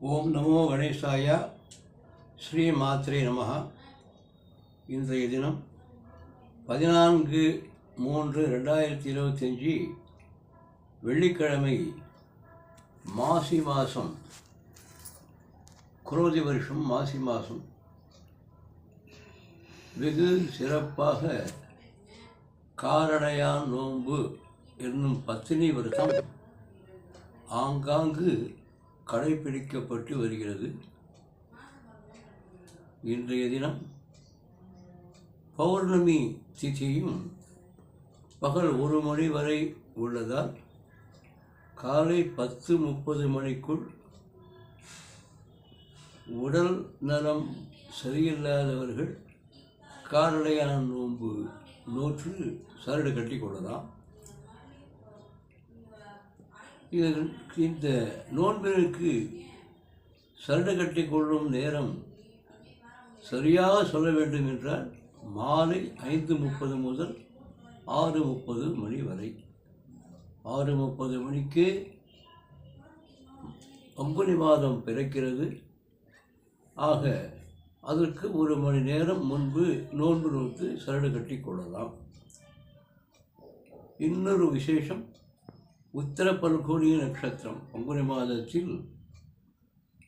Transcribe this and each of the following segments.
ஓம் நமோ கணேசாயா ஸ்ரீ மாத்ரே நமகா இன்றைய தினம் பதினான்கு மூன்று ரெண்டாயிரத்தி இருபத்தஞ்சி வெள்ளிக்கிழமை மாசி மாதம் குரோதி வருஷம் மாசி மாதம் வெகு சிறப்பாக காரடையான் நோன்பு என்னும் பத்தினி விரதம் ஆங்காங்கு கடைபிடிக்கப்பட்டு வருகிறது. இன்றைய தினம் பௌர்ணமி திதியும் பகல் ஒரு மணி வரை உள்ளதால் காலை பத்து முப்பது மணிக்குள் உடல் நலம் சரியில்லாதவர்கள் காரடையான நோன்பு நோற்று சரடு கட்டி கொள்ளலாம். இந்த நோன்பிற்கு சரடு கட்டி கொள்ளும் நேரம் சரியாக சொல்ல வேண்டும் என்றால் மாலை ஐந்து முப்பது முதல் ஆறு முப்பது மணி வரை. ஆறு முப்பது மணிக்கு பங்குனி மாதம் பிறக்கிறது. ஆக அதற்கு ஒரு மணி நேரம் முன்பு நோன்பு நோத்து சரடு கட்டி கொள்ளலாம். இன்னொரு விசேஷம் உத்தர பல்கோணி நட்சத்திரம் பங்குனி மாதத்தில்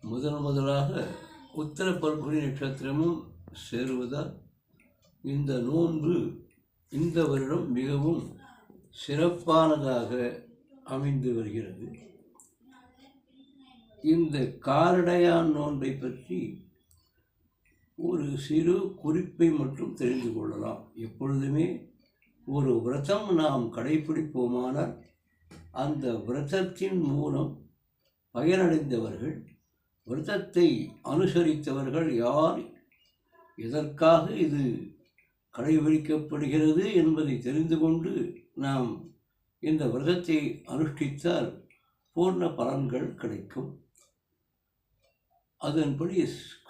முதன் முதலாக உத்தர பல்குனி நட்சத்திரமும் சேருவதால் இந்த நோன்பு இந்த வருடம் மிகவும் சிறப்பானதாக அமைந்து வருகிறது. இந்த காரடையான் நோன்பை பற்றி ஒரு சிறு குறிப்பை மட்டும் தெரிந்து கொள்ளலாம். எப்பொழுதுமே ஒரு விரதம் நாம் கடைபிடிப்போமானால் அந்த விரதத்தின் மூலம் பயனடைந்தவர்கள் விரதத்தை அனுசரித்தவர்கள் யார்? எதற்காக இது கடைபிடிக்கப்படுகிறது என்பதை தெரிந்து கொண்டு நாம் இந்த விரதத்தை அனுஷ்டித்தால் பூர்ண பலன்கள் கிடைக்கும். அதன்படி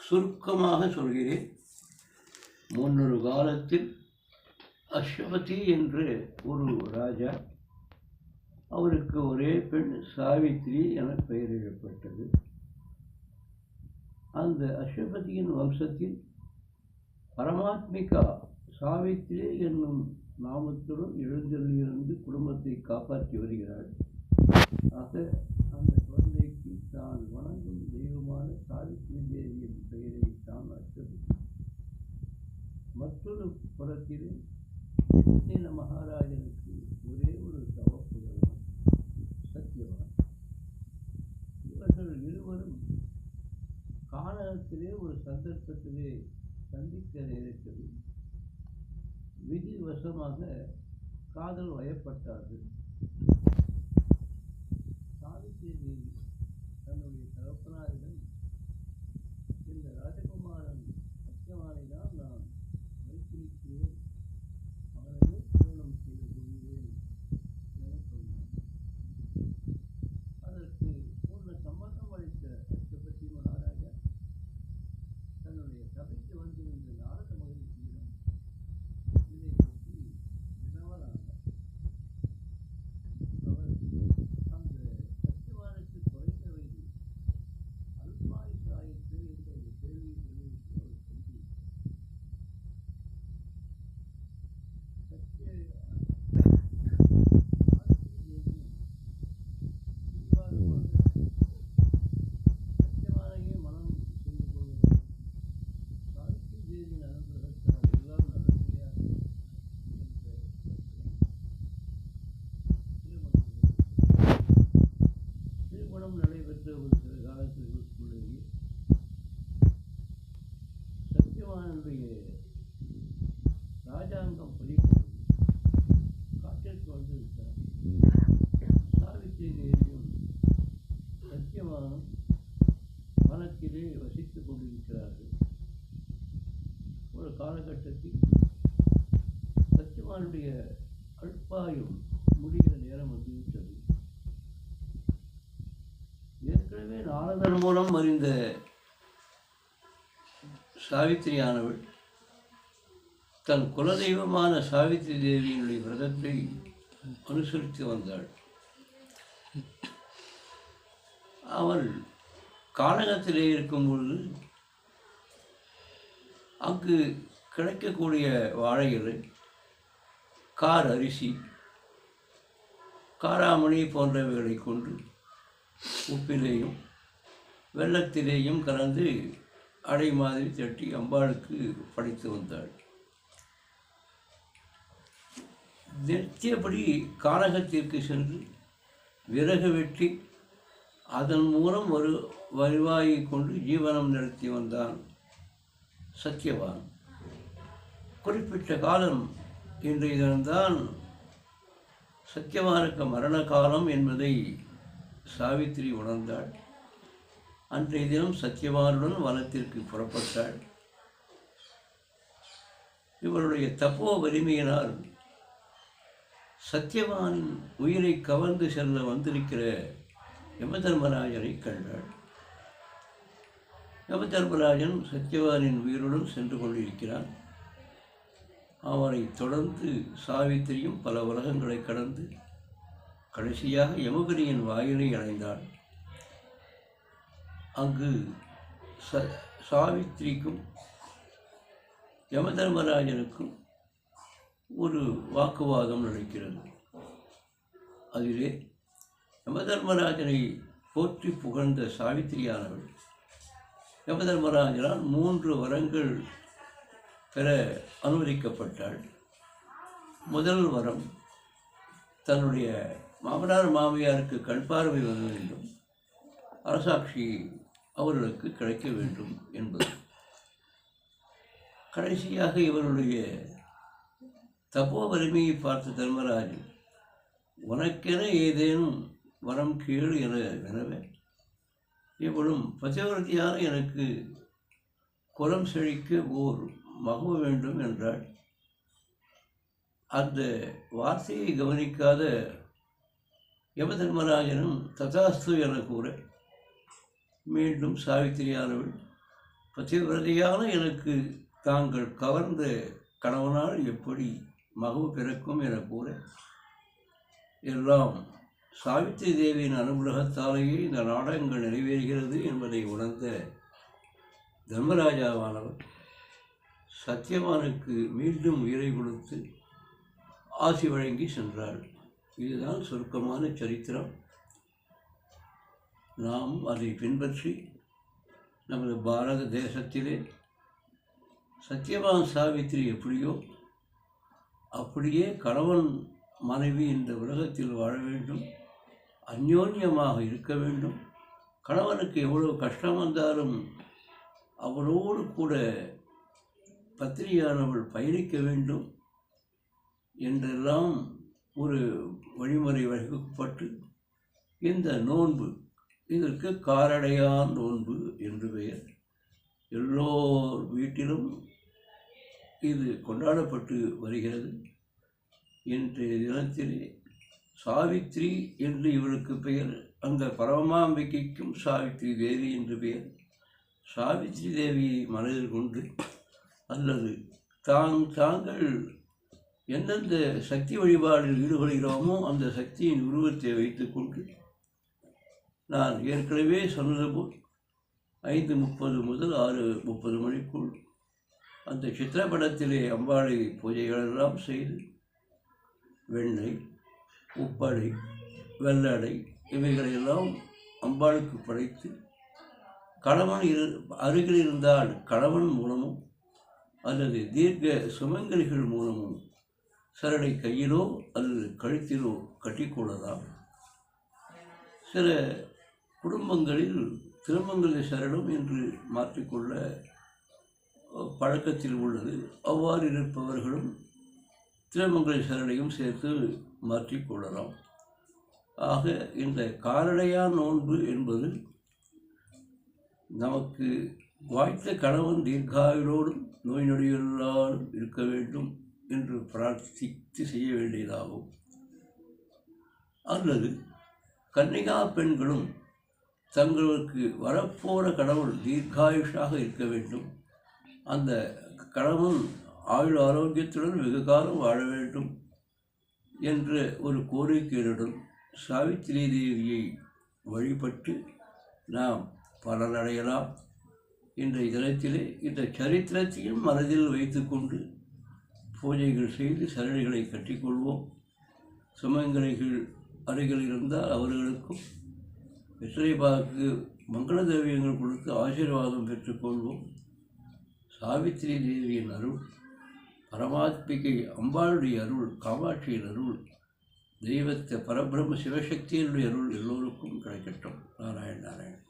சுருக்கமாக சொல்கிறேன். முன்னொரு காலத்தில் அஸ்வபதி என்று ஒரு ராஜா அவருக்கு ஒரே பெண் சாவித்ரி என பெயரிடப்பட்டது அந்த அஸ்வபதியின் வம்சத்தில் பரமாத்மிகா சாவித்ரி என்னும் நாமத்துடன் எழுந்தள்ளியிருந்து குடும்பத்தை காப்பாற்றி வருகிறாள். ஆக அந்த குழந்தைக்கு தான் வணங்கும் தெய்வமான சாவித்ரி தேவியின் பெயரை தான் அச்சது மற்றொரு புறத்திலே கிருஷ்ண மகாராஜனுக்கு ஒரே ஒரு தவப்புதவன் சத்தியவான் இவர்கள் இருவரும் காலத்திலே ஒரு சந்தர்ப்பத்திலே சந்திக்க நேரிட்டது. விதிவசமாக காதல் வயப்பட்டார்கள். சாவித்திரி தன்னுடைய தகப்பனாரிடம் சத்தியவானுடைய ராஜாங்கம் பலிப்பது காட்டிற்கு வந்து விட்டார். சாவித்ரி தேவியும் வனத்திலே வசித்துக் கொண்டிருக்கிறார்கள். ஒரு காலகட்டத்தில் சத்தியமானுடைய அல்பாயும் முடிகிற நேரம் வந்துவிட்டது. ஏற்கனவே நாரதன் மூலம் அறிந்த சாவித்திரியானவள் தன் குலதெய்வமான சாவித்ரி தேவியினுடைய விரதத்தை அனுசரித்து வந்தாள். அவள் காலகத்திலே இருக்கும் பொழுது அங்கு கிடைக்கக்கூடிய வாழை இலை கார் அரிசி காராமணி போன்றவைகளை கொண்டு உப்பிலேயும் வெள்ளத்திலேயும் கலந்து அடை மாதிரி தட்டி அம்பாளுக்கு படைத்து வந்தாள். நித்தியபடி கானகத்திற்கு சென்று விறகு வெட்டி அதன் மூலம் ஒரு வருவாயை கொண்டு ஜீவனம் நடத்தி வந்தான் சத்தியவான் குறிப்பிட்ட காலம் இன்றைய தினம்தான் சத்தியவானுக்கு மரண காலம் என்பதை சாவித்திரி உணர்ந்தாள். அன்றைய தினம் சத்தியவானுடன் வனத்திற்கு புறப்பட்டாள். இவருடைய தப்போ வலிமையினால் சத்தியவான் உயிரை கவர்ந்து செல்ல வந்திருக்கிற யமதர்மராஜனை கண்டாள். யமதர்மராஜன் சத்தியவானின் உயிருடன் சென்று கொண்டிருக்கிறான். அவரை தொடர்ந்து சாவித்திரியும் பல உலகங்களை கடந்து கடைசியாக யமபுரியின் வாயிலை அடைந்தாள். அங்கு ச சாவித்திரிக்கும் யமதர்மராஜனுக்கும் ஒரு வாக்குவாதம் நடக்கிறது. அதிலே யமதர்மராஜனை போற்றி புகழ்ந்த சாவித்திரியானவள் யமதர்மராஜனால் மூன்று வரங்கள் பெற அனுமதிக்கப்பட்டாள். முதல் வரம் தன்னுடைய மாமனார் மாமியாருக்கு கண் பார்வை வர வேண்டும். அரசாட்சி அவர்களுக்கு கிடைக்க வேண்டும் என்பது. கடைசியாக இவருடைய தப்போ வலிமையை பார்த்த தர்மராஜன் உனக்கென ஏதேனும் வரம் கேடு என வினவே. இவளும் பச்சவரத்தியான எனக்கு குலம் செழிக்க ஓர் மகவ வேண்டும் என்றாள். அந்த வார்த்தையை கவனிக்காத யமதர்மராஜனும் ததாஸ்து என கூற மீண்டும் சாவித்திரியானவள். பத்திரவரதியான எனக்கு தாங்கள் கவர்ந்த கணவனால் எப்படி மகவு பிறக்கும் என கூற எல்லாம் சாவித்திரி தேவியின் அனுகிரகத்தாலேயே இந்த நாடகங்கள் நிறைவேறுகிறது என்பதை உணர்ந்த தர்மராஜாவானவர் சத்தியவானுக்கு மீண்டும் உயிரை கொடுத்து ஆசி வழங்கி சென்றாள் இதுதான் சுருக்கமான சரித்திரம். நாம் அதை பின்பற்றி நமது பாரத தேசத்திலே சத்யவான் சாவித்திரி எப்படியோ அப்படியே கணவன் மனைவி இந்த உலகத்தில் வாழ வேண்டும் அந்யோன்யமாக இருக்க வேண்டும். கணவனுக்கு எவ்வளவு கஷ்டம் வந்தாலும் அவளோடு கூட பத்திரிகையானவள் பயணிக்க வேண்டும் என்றெல்லாம் ஒரு வழிமுறை வகுக்கப்பட்டு இந்த நோன்பு இதற்கு காரடையான் நோன்பு என்று பெயர். எல்லோர் வீட்டிலும் இது கொண்டாடப்பட்டு வருகிறது. இன்றைய தினத்திலே சாவித்ரி என்று இவளுக்கு பெயர். அந்த பரமாம்பிகைக்கும் சாவித்ரி தேவி என்று பெயர். சாவித்ரி தேவியை மனதில் கொண்டு அல்லது தாங் தாங்கள் எந்தெந்த சக்தி வழிபாடில் ஈடுபடுகிறோமோ அந்த சக்தியின் உருவத்தை வைத்துக்கொண்டு நான் ஏற்கனவே சொன்னது போல் ஐந்து முப்பது முதல் ஆறு முப்பது மணிக்குள் அந்த சித்திரப்படத்திலே அம்பாளை பூஜைகளெல்லாம் செய்து வெண்ணெய் உப்படை வெள்ளடை இவைகளையெல்லாம் அம்பாளுக்கு படைத்து கணவன் இரு அருகில் இருந்தால் கணவன் மூலமும் அல்லது தீர்க்க சுமங்கலிகள் மூலமும் சரடை கையிலோ அல்லது கழுத்திலோ கட்டிக்கொள்ளலாம். சில குடும்பங்களில் திருமங்கல சரணம் என்று மாற்றிக்கொள்ள பழக்கத்தில் உள்ளது. அவ்வாறு இருப்பவர்களும் திருமங்கல சரணையும் சேர்த்து மாற்றிக்கொள்ளலாம் ஆக இந்த காரடையான் நோன்பு என்பது நமக்கு வாய்த்த கணவன் தீர்காயுளோடும் நோய் நொடியில்லாலும் இருக்க வேண்டும் என்று பிரார்த்தித்து செய்ய வேண்டியதாகும். அல்லது கன்னிகா பெண்களும் தங்களுக்கு வரப்போகிற கடவுள் தீர்காயுஷாக இருக்க வேண்டும். அந்த கடவுள் ஆயுள் ஆரோக்கியத்துடன் வெகு காலம் வாழ வேண்டும் என்ற ஒரு கோரிக்கையுடன் சாவித்திரி தேவியை வழிபட்டு நாம் பலனடையலாம். என்ற இதழத்திலே இந்த சரித்திரத்தையும் மனதில் வைத்துக்கொண்டு பூஜைகள் செய்து சரணிகளை கட்டிக்கொள்வோம். சுமங்கலைகள் அருகில் இருந்தால் அவர்களுக்கும் வெற்றிலைபாவுக்கு மங்கள திரவியங்கள் கொடுத்து ஆசீர்வாதம் பெற்றுக்கொள்வோம் சாவித்திரி தேவியின் அருள் பரமாத்மிகை அம்பாளுடைய அருள் காமாட்சியின் அருள் தெய்வத்தை பரபிரம்ம சிவசக்தியினுடைய அருள் எல்லோருக்கும் கிடைக்கட்டும். நாராயண் நாராயணன்